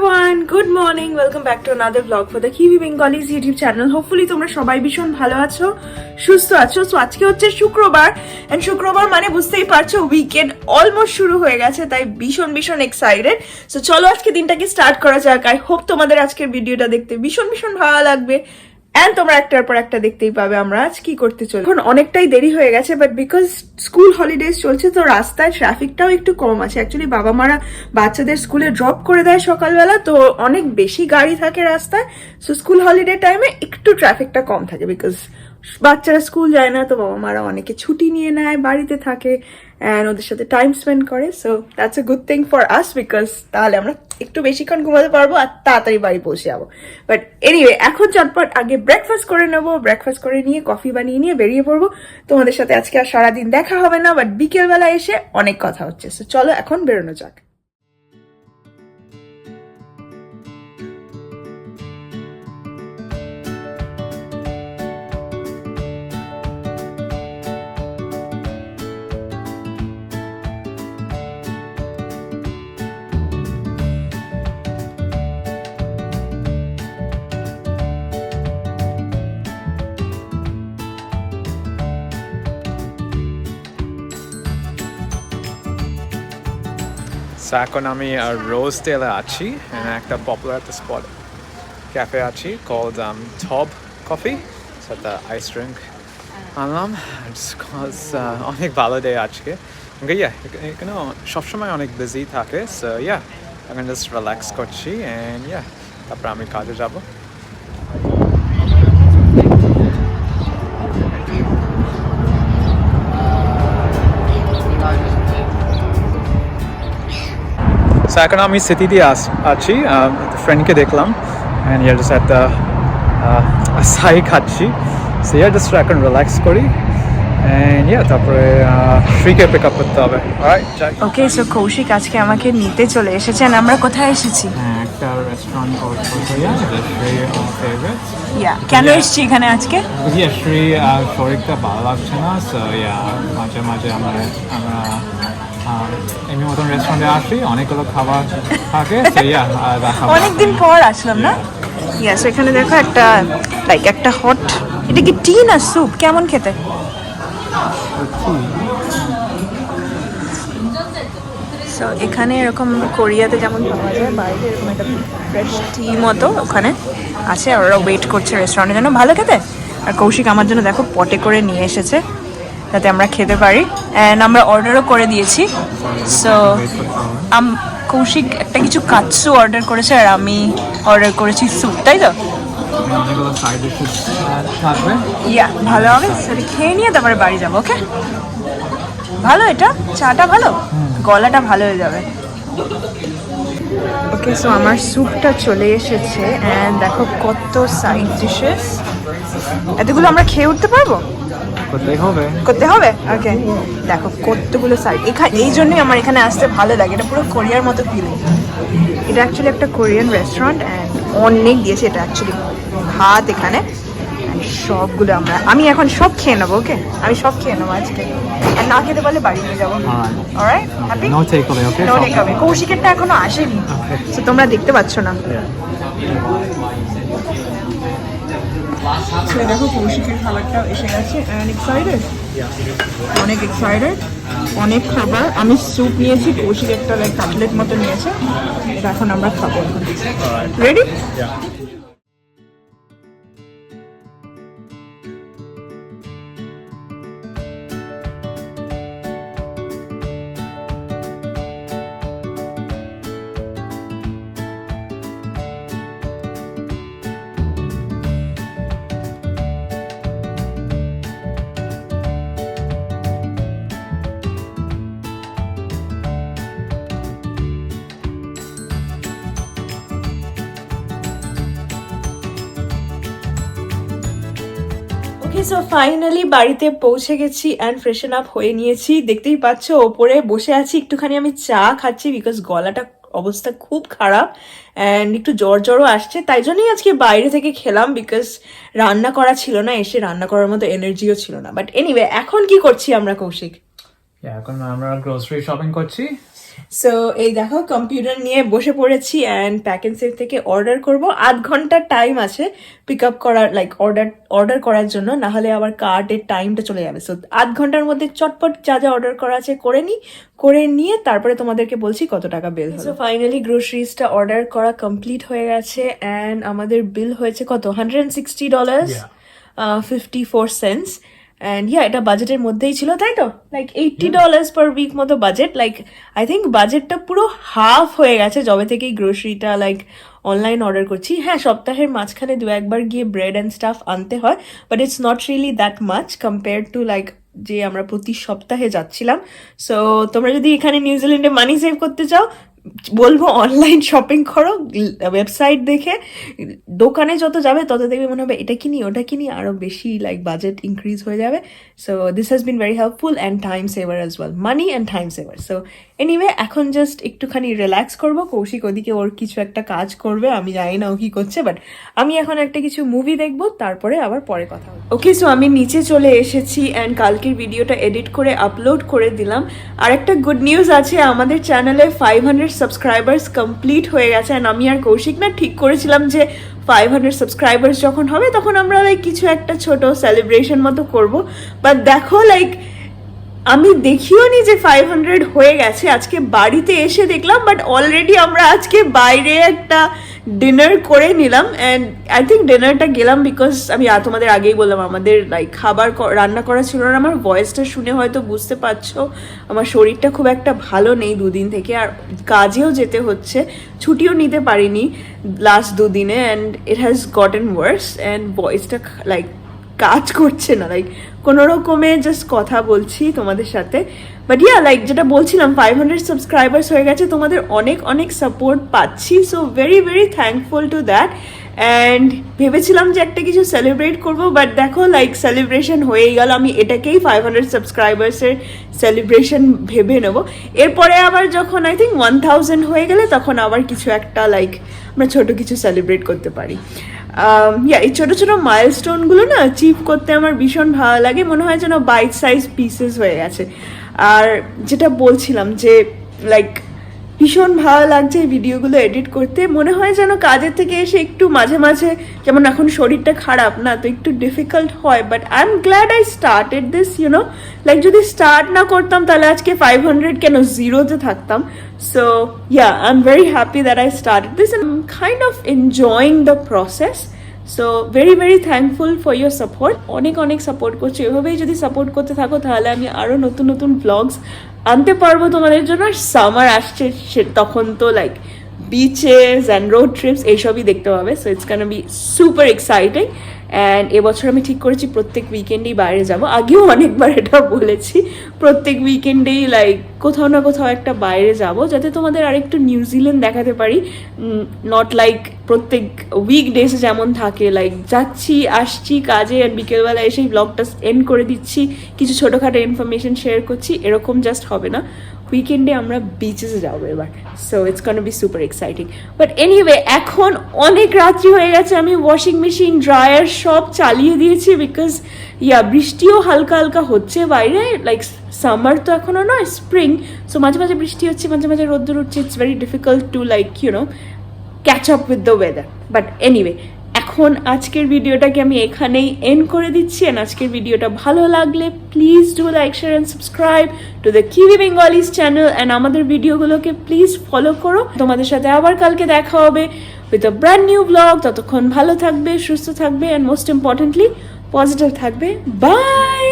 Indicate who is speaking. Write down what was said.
Speaker 1: Everyone good morning welcome back to another blog for the QB Bengalis YouTube channel hopefully তোমরা সবাই ভীষণ ভালো আছো, সুস্থ আছো। সো আজকে হচ্ছে শুক্রবার এন্ড শুক্রবার মানে বুঝতেই পারছ উইকেন্ড অলমোস্ট শুরু হয়ে গেছে, তাই ভীষণ ভীষণ এক্সাইটেড সো চলো আজকে দিনটাকে স্টার্ট করা যাক। আই হোপ তোমাদের আজকের ভিডিওটা দেখতে ভীষণ ভীষণ ভালো লাগবে। অ্যান্ড তোমরা একটার পর একটা দেখতেই পাবে আমরা আজ কি করতে চলি এখন অনেকটাই দেরি হয়ে গেছে বাট বিকজ স্কুল হলিডেজ চলছে, তো রাস্তায় ট্রাফিকটাও একটু কম আছে। অ্যাকচুয়ালি বাবা মারা বাচ্চাদের স্কুলে ড্রপ করে দেয় সকালবেলা, তো অনেক বেশি গাড়ি থাকে রাস্তায়। সো স্কুল হলিডে টাইমে একটু ট্রাফিকটা কম থাকে বিকজ বাচ্চারা স্কুল যায় না, তো বাবা মারা অনেকে ছুটি নিয়ে নেয়, বাড়িতে থাকে। অ্যান্ড ওদের সাথে টাইম স্পেন্ড করে so that's a good thing for us because তাহলে আমরা একটু বেশিক্ষণ ঘুমাতে পারব আর তাড়াতাড়ি বাড়ি পৌঁছে যাব। বাট এনিওয়ে এখন চটপট আগে ব্রেকফাস্ট করে নেব ব্রেকফাস্ট করে নিয়ে কফি বানিয়ে নিয়ে বেরিয়ে পড়ব। তোমাদের সাথে আজকে আর সারাদিন দেখা হবে না বাট বিকেলবেলা এসে অনেক কথা হচ্ছে। সো চলো এখন বেরোনো যাক।
Speaker 2: সো এখন আমি রোজ টেলে আছি একটা পপুলার একটা স্পট ক্যাফে আছি কল দাম টব কফি সাথে আইস ড্রিঙ্ক আনলাম বিকজ অনেক ভালো ডে আজকে। ইয়া এখানে সবসময় অনেক বিজি থাকে। সো ইয়া এখন জাস্ট রিল্যাক্স করছি অ্যান্ড ইয়া তারপর আমি কাজে যাব। সো এখন আমি সিটি দিয়ে আস আছি ফ্রেন্ডকে দেখলাম অ্যান্ড ইয়ার জাস্ট একটা সাই খাচ্ছি। সো ইয়ার জাস্ট এখন রিল্যাক্স করি অ্যান্ড ইয়া তারপরে পিক আপ করতে হবে।
Speaker 1: ওকে সো কৌশিক আজকে আমাকে নিতে চলে এসেছেন আমরা কোথায় এসেছি?
Speaker 2: হ্যাঁ একটা রেস্টুরেন্ট কল
Speaker 1: ইয়া কেন এসেছি এখানে আজকে?
Speaker 2: ইয়া শ্রী শরীরটা ভালো লাগছে না সো ইয়া মাঝে মাঝে আমরা এমনি মতন রেস্টুরেন্টে আসি অনেকগুলো খাবার থাকে সো
Speaker 1: অনেকদিন পর আসলাম না? ইয়াস এখানে দেখো একটা লাইক একটা হট এটা কি টি না স্যুপ কেমন খেতে? So, এখানে এরকম কোরিয়াতে যেমন পাওয়া যায় বাইরে এরকম একটা ফ্রেশ টি মতো ওখানে আছে ওরা ওয়েট করছে রেস্টুরেন্টের জন্য। ভালো খেতে? আর কৌশিক আমার জন্য দেখো পটে করে নিয়ে এসেছে যাতে আমরা খেতে পারি। অ্যান্ড আমরা অর্ডারও করে দিয়েছি। সো আম, কৌশিক একটা কিছু কাচ্ছু অর্ডার করেছে আর আমি অর্ডার করেছি স্যুপ তাই তো? ইয়া ভালো হবে। সেটা খেয়ে নিয়ে তারপরে বাড়ি যাব ওকে ভালো এটা? চাটা ভালো? গলাটা ভালো হয়ে যাবে। ওকে সো আমার স্যুপটা চলে এসেছে। অ্যান্ড দেখো কত সাইড ডিশেস এতগুলো আমরা খেয়ে উঠতে পারব?
Speaker 2: করতেই হবে।
Speaker 1: করতে হবে? ওকে দেখো কতগুলো সাইড এখানে এই জন্যই আমার এখানে আসতে ভালো লাগে। এটা পুরো কোরিয়ার মতো ফিলিং এটা অ্যাকচুয়ালি একটা কোরিয়ান রেস্টুরেন্ট অ্যান্ড অনেক দিয়েছে এটা অ্যাকচুয়ালি ভাত এখানে সবগুলো আমরা আমি এখন সব খেয়ে নেব ওকে আমি সব খেয়ে নেব আজকে। আর না খেতে পারলে বাড়ি নিয়ে যাব. Alright happy
Speaker 2: no take okay
Speaker 1: no কৌশিকেরটা এখনও আসেনি। তো তোমরা দেখতে পাচ্ছ না। ছেলে দেখো, কৌশিকের খাবারটা এসে গেছে অ্যান্ড এক্সাইটেড অনেক এক্সাইটেড অনেক খাবার। আমি স্যুপ নিয়েছি, কৌশিক একটা লাইক কাটলেট মতো নিয়েছে। এটা এখন আমরা খাব। রেডি ওকে সো ফাইনালি বাড়িতে পৌঁছে গেছি অ্যান্ড ফ্রেশন আপ হয়ে নিয়েছি। দেখতেই পাচ্ছ, ওপরে বসে আছি, একটুখানি আমি চা খাচ্ছি বিকজ গলাটা অবস্থা খুব খারাপ অ্যান্ড একটু জ্বর জ্বরও আসছে। তাই জন্যই আজকে বাইরে থেকে খেলাম বিকজ রান্না করা ছিল না, এসে রান্না করার মতো এনার্জিও ছিল না। বাট এনিওয়ে এখন কি করছি আমরা, কৌশিক?
Speaker 2: এখন আমরা গ্রোসারি শপিং করছি।
Speaker 1: সো এই দেখো কম্পিউটার নিয়ে বসে পড়েছি অ্যান্ড প্যাক এন্ড সেভ থেকে অর্ডার করব। আধ ঘণ্টার টাইম আছে পিক আপ করার লাইক অর্ডার অর্ডার করার জন্য না হলে আবার কার্ডের টাইমটা চলে যাবে। সো আধ ঘণ্টার মধ্যে চটপট যা যা অর্ডার করা আছে করে নিই করে নিয়ে তারপরে তোমাদেরকে বলছি কত টাকা বিল হলো। ফাইনালি গ্রোসারিজটা অর্ডার করা কমপ্লিট হয়ে গেছে অ্যান্ড আমাদের বিল হয়েছে কত? Hundred and sixty dollars fifty four cents and yeah এটা বাজেটের মধ্যেই ছিল, তাই তো? Like eighty dollars per week মতো বাজেট লাইক আই থিঙ্ক বাজেটটা পুরো হাফ হয়ে গেছে যবে থেকে গ্রোসারিটা লাইক অনলাইন অর্ডার করছি। হ্যাঁ সপ্তাহের মাঝখানে দু একবার গিয়ে ব্রেড অ্যান্ড স্টাফ আনতে হয় but it's not really that much compare to like যে আমরা প্রতি সপ্তাহে যাচ্ছিলাম। সো তোমরা যদি এখানে নিউজিল্যান্ডে মানি সেভ করতে চাও বলব অনলাইন শপিং করো ওয়েবসাইট দেখে, দোকানে যত যাবে তত দেখবে মনে হবে, এটা কিনি, ওটা কিনি, আরও বেশি লাইক বাজেট ইনক্রিজ হয়ে যাবে। So this has been very helpful and time saver as well money and time saver so anyway এখন জাস্ট একটুখানি রিল্যাক্স করব। কৌশিক ওদিকে ওর কিছু একটা কাজ করবে, আমি জানি না ও কি করছে বাট আমি এখন একটা কিছু মুভি দেখব, তারপরে আবার পরে কথা ওকে সো আমি নিচে চলে এসেছি অ্যান্ড কালকের ভিডিওটা এডিট করে আপলোড করে দিলাম। আর একটা গুড নিউজ আছে, আমাদের চ্যানেলে ফাইভ হান্ড্রেড সাবস্ক্রাইবার্স কমপ্লিট হয়ে গেছে অ্যান্ড আমি আর কৌশিক না ঠিক করেছিলাম যে ফাইভ হান্ড্রেড সাবস্ক্রাইবার্স যখন হবে, তখন আমরা লাইক কিছু একটা ছোট সেলিব্রেশন মতো করব। বাট দেখো লাইক আমি দেখিও নি যে ফাইভ হান্ড্রেড হয়ে গেছে। আজকে বাড়িতে এসে দেখলাম বাট অলরেডি আমরা আজকে বাইরে একটা ডিনার করে নিলাম অ্যান্ড আই থিঙ্ক ডিনারটা গেলাম বিকজ আমি তোমাদের আগেই বললাম, আমাদের লাইক খাবার রান্না করা ছিল না আমার ভয়েসটা শুনে হয়তো বুঝতে পারছ, আমার শরীরটা খুব একটা ভালো নেই দুদিন থেকে আর কাজেও যেতে হচ্ছে, ছুটিও নিতে পারিনি লাস্ট দুদিনে and it has gotten worse and ভয়েসটা লাইক কাজ করছে না লাইক কোনো রকমে জাস্ট কথা বলছি তোমাদের সাথে। বাট ইয়া লাইক যেটা বলছিলাম ফাইভ হান্ড্রেড সাবস্ক্রাইবার্স হয়ে গেছে, তোমাদের অনেক অনেক সাপোর্ট পাচ্ছি। So very very thankful to that and ভেবেছিলাম যে একটা কিছু সেলিব্রেট করব বাট দেখো লাইক সেলিব্রেশন হয়েই গেল। আমি এটাকেই ফাইভ হান্ড্রেড সাবস্ক্রাইবার্সের সেলিব্রেশন ভেবে নেব। এরপরে আবার যখন আই থিঙ্ক ওয়ান থাউজেন্ড হয়ে গেলে, তখন আবার কিছু একটা লাইক আমরা ছোটো কিছু সেলিব্রেট করতে পারি। ইয়া এই ছোটো ছোটো মাইলস্টোনগুলো না অ্যাচিভ করতে আমার ভীষণ ভালো লাগে। মনে হয় যেন বাইট সাইজ পিসেস হয়ে গেছে। আর যেটা বলছিলাম যে লাইক ভীষণ ভালো লাগছে এই ভিডিওগুলো এডিট করতে। মনে হয় যেন কাজের থেকে এসে একটু মাঝে মাঝে যেমন এখন শরীরটা খারাপ না, তো একটু ডিফিকাল্ট হয় but I am glad I started this you know like যদি স্টার্ট না করতাম, তাহলে আজকে ফাইভ হান্ড্রেড কেন জিরোতে থাকতাম? So yeah I am very happy that I started this um kind of enjoying the process so very very thankful for your support অনেক অনেক সাপোর্ট করছ। এভাবেই যদি সাপোর্ট করতে থাকো, তাহলে আমি আরও নতুন নতুন ব্লগস আনতে পারব তোমাদের জন্য সামার আসছে, সে তখন তো like beaches and road trips এইসবই দেখতে পাবে so it's can be super exciting and এবছর আমি ঠিক করেছি প্রত্যেক উইকেন্ডেই বাইরে যাব। আগেও অনেকবার এটা বলেছি। প্রত্যেক উইকেন্ডেই লাইক কোথাও না কোথাও একটা বাইরে যাব যাতে তোমাদের আরেকটু নিউজিল্যান্ড দেখাতে পারি। নট লাইক প্রত্যেক উইক ডেসে যেমন থাকে লাইক যাচ্ছি, আসছি কাজে আর বিকেলবেলা এসেই ব্লগটা এন্ড করে দিচ্ছি। কিছু ছোটোখাটো ইনফরমেশন শেয়ার করছি। এরকম জাস্ট হবে না। উইকেন্ডে আমরা বিচেসে যাব এবার। So it's can be super exciting but anyway এখন অনেক রাত্রি হয়ে গেছে, আমি ওয়াশিং মেশিন ড্রায়ার সব চালিয়ে দিয়েছি বিকজ ইয়া বৃষ্টিও হালকা হালকা হচ্ছে বাইরে লাইক সামার তো এখনও নয় স্প্রিং সো মাঝে মাঝে বৃষ্টি হচ্ছে, মাঝে মাঝে রোদ্দুর উঠছে it's very difficult to like you know catch up with the weather but anyway এখন আজকের ভিডিওটাকে আমি এখানেই এন্ড করে দিচ্ছি। অ্যান্ড আজকের ভিডিওটা ভালো লাগলে please do like share and subscribe to the QB Bengalis channel and আমাদের ভিডিওগুলোকে প্লিজ ফলো করো। তোমাদের সাথে আবার কালকে দেখা হবে with a brand new blog ততক্ষণ ভালো থাকবে, সুস্থ থাকবে অ্যান্ড মোস্ট ইম্পর্টেন্টলি পজিটিভ থাকবে। বাই